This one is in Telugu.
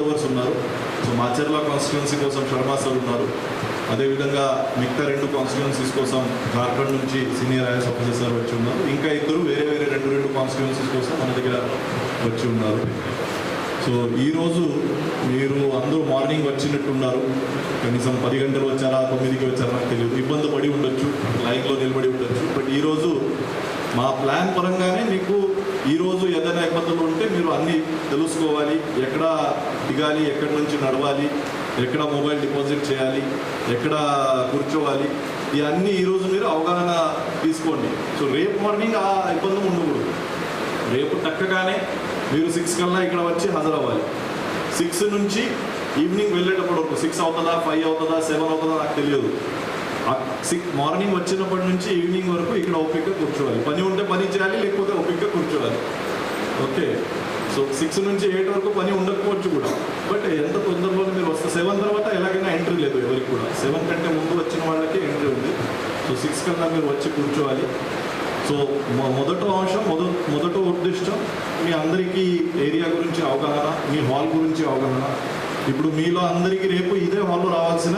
ఉన్నారు. సో మాచర్ల కాన్స్టిట్యున్సీ కోసం శర్మా సార్ ఉన్నారు. అదేవిధంగా మిగతా రెండు కాన్స్టిట్యున్సీస్ కోసం జార్ఖండ్ నుంచి సీనియర్ ఐఎస్ ఆఫీసర్ సార్ వచ్చి ఉన్నారు. ఇంకా ఇద్దరు వేరే వేరే రెండు రెండు కాన్స్టిట్యున్సీస్ కోసం మన దగ్గర వచ్చి ఉన్నారు. సో ఈరోజు మీరు అందరూ మార్నింగ్ వచ్చినట్టున్నారు. కనీసం పది గంటలు వచ్చారా తొమ్మిదికి వచ్చారా నాకు తెలియదు. మా ప్లాన్ పరంగానే మీకు ఈరోజు ఏదైనా ఇబ్బందులు ఉంటే మీరు అన్నీ తెలుసుకోవాలి. ఎక్కడ దిగాలి ఎక్కడి నుంచి నడవాలి ఎక్కడ మొబైల్ డిపాజిట్ చేయాలి ఎక్కడ కూర్చోవాలి ఇవన్నీ ఈరోజు మీరు అవగాహన తీసుకోండి. సో రేపు మార్నింగ్ ఆ ఇబ్బంది ఉండకూడదు. రేపు తక్కగానే మీరు సిక్స్ కల్లా ఇక్కడ వచ్చి హాజరవ్వాలి. సిక్స్ నుంచి ఈవినింగ్ వెళ్ళేటప్పుడు వరకు సిక్స్ అవుతుందా ఫైవ్ అవుతుందా సెవెన్ అవుతుందా నాకు తెలియదు. సిక్స్ మార్నింగ్ వచ్చినప్పటి నుంచి ఈవినింగ్ వరకు ఇక్కడ ఓపిక్గా కూర్చోవాలి. పని ఉంటే పని చేయాలి లేకపోతే ఓపిక్గా కూర్చోవాలి. ఓకే? సో సిక్స్ నుంచి ఎయిట్ వరకు పని ఉండకపోవచ్చు కూడా. బట్ ఎంత తొందరలో మీరు వస్తే సెవెన్ తర్వాత ఎలాగైనా ఎంట్రీ లేదు ఎవరికి కూడా. సెవెన్ కంటే ముందు వచ్చిన వాళ్ళకి ఎంట్రీ ఉంది. సో సిక్స్ కన్నా మీరు వచ్చి కూర్చోవాలి. సో మొదట అంశం మొదట మొదట ఉద్దేశం మీ అందరికీ ఏరియా గురించి అవగాహన మీ హాల్ గురించి అవగాహన. ఇప్పుడు మీలో అందరికీ రేపు ఇదే హాల్లో రావాల్సిన